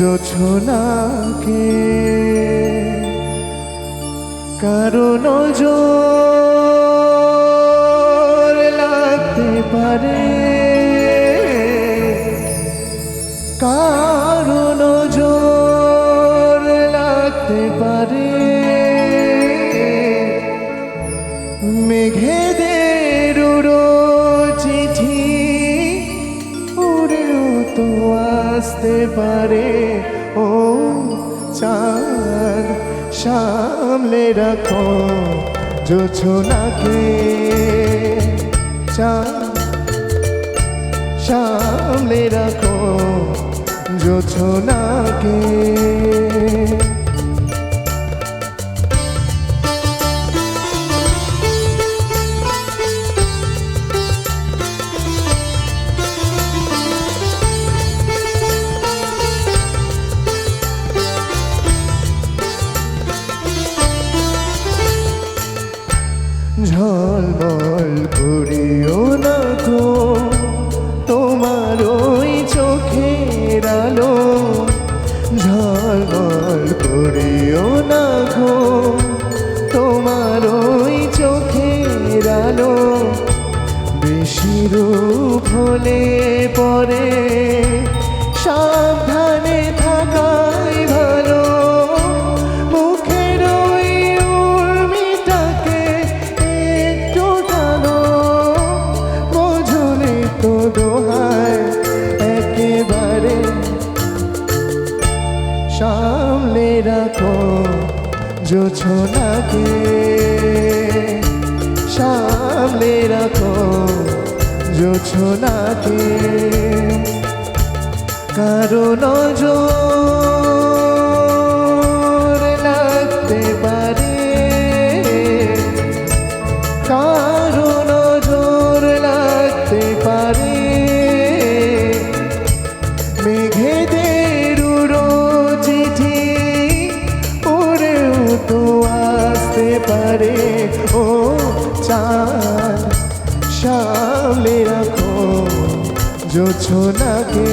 জোছনাকে কারণ জোর লাগতে পারে। কারণ জোর লাগতে পারে। মেঘেদের আসতে পারে। ও চাঁদ সামলে রাখো জোছনাকে। চাঁদ সামলে রাখো জোছনাকে। ঝলমল করিও না গো। তোমার ওই চোখের আলো। ঝলমল করিও না গো। তোমার ওই চোখের আলো। বেশি রূপ হলে পরে সাবধানে থাকাই সামলে রাখো, জোছনাকে। সামলে রাখো, জোছনাকে। কারণ জোর লাগতে পারে কারণ জোর লাগতে পারে। মেঘেদের তো আসতে পারে। ও চাঁদ সামলে রাখো জোছনাকে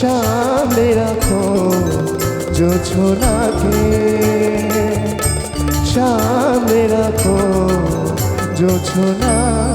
সামলে রাখো জোছনাকে সামলে রাখো জোছনাকে